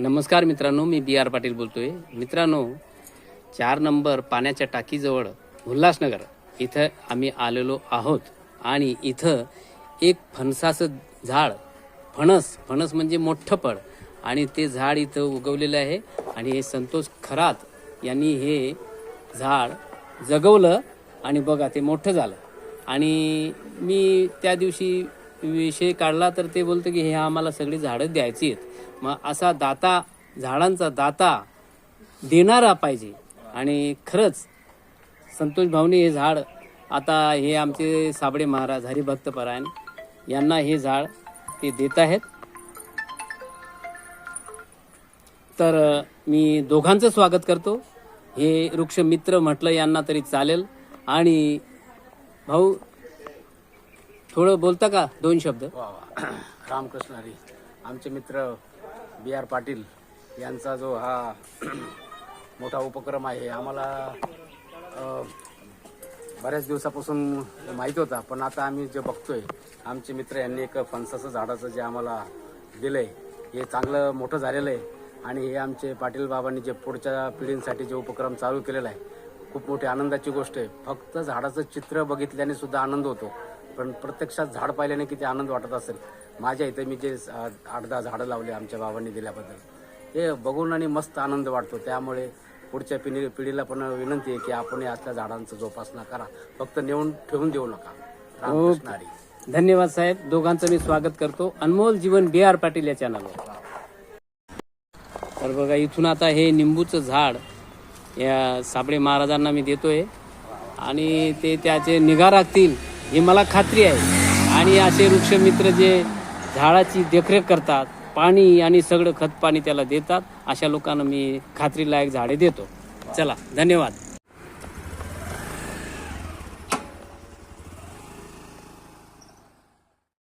नमस्कार मित्रांनो मी बी आर पाटील बोलतोय. मित्रांनो चार नंबर पाण्याच्या टाकीजवळ उल्हासनगर इथं आम्ही आलेलो आहोत. आणि इथं एक फणसाचं झाड फणस फणस म्हणजे मोठं पड आणि ते झाड इथं उगवलेलं आहे. आणि हे संतोष खरात यांनी हे झाड जगवलं. आणि बघा ते मोठं झालं. आणि मी त्या दिवशी विषय काढला तर ते बोलतं की हे आम्हाला सगळी झाडं द्यायची आहेत. मग असा दाता झाडांचा दाता देणारा पाहिजे. आणि खरंच संतोष भाऊनी हे झाड आता हे आमचे साबळे महाराज हरिभक्त परायण यांना हे झाड ते देत आहेत. तर मी दोघांचं स्वागत करतो. हे वृक्ष मित्र म्हटलं यांना तरी चालेल. आणि भाऊ थोडं बोलता का? दोन शब्द. वा वा. रामकृष्ण हरी. आमचे मित्र बी आर पाटील यांचा जो हा मोठा उपक्रम आहे आम्हाला अ, बऱ्याच दिवसापासून माहीत होता पण आता आम्ही जे बघतोय आमचे मित्र यांनी एक फणसाचं झाडाचं जे आम्हाला दिलंय हे चांगलं मोठं झालेलं आहे. आणि हे आमचे पाटील बाबांनी जे पुढच्या पिढींसाठी जे उपक्रम चालू केलेला आहे खूप मोठी आनंदाची गोष्ट आहे. फक्त झाडाचं चित्र बघितल्याने सुद्धा आनंद होतो. पण प्रत्यक्षात झाड पाहिल्याने किती आनंद वाटत असेल. माझ्या इथे मी जे आठ दहा झाडं लावले आमच्या बाबांनी दिल्याबद्दल. हे बघून आणि मस्त आनंद वाटतो. त्यामुळे पुढच्या पिढी पिढीला पण विनंती आहे की आपण या असल्या झाडांचं जोपासना करा. फक्त नेऊन ठेवून देऊ नका. धन्यवाद साहेब. दोघांचं मी स्वागत करतो. अनमोल जीवन बी आर पाटील या चॅनलवर तर बघा इथून आता हे निंबूचं झाड या साबळे महाराजांना मी देतोय. आणि ते त्याचे निगा राखतील. हे मला खात्री आहे. आणि असे वृक्षमित्र जे झाडाची देखरेख करतात पाणी आणि सगळं खत पाणी त्याला देतात अशा लोकांना मी खात्रीलायक झाडे देतो. चला धन्यवाद.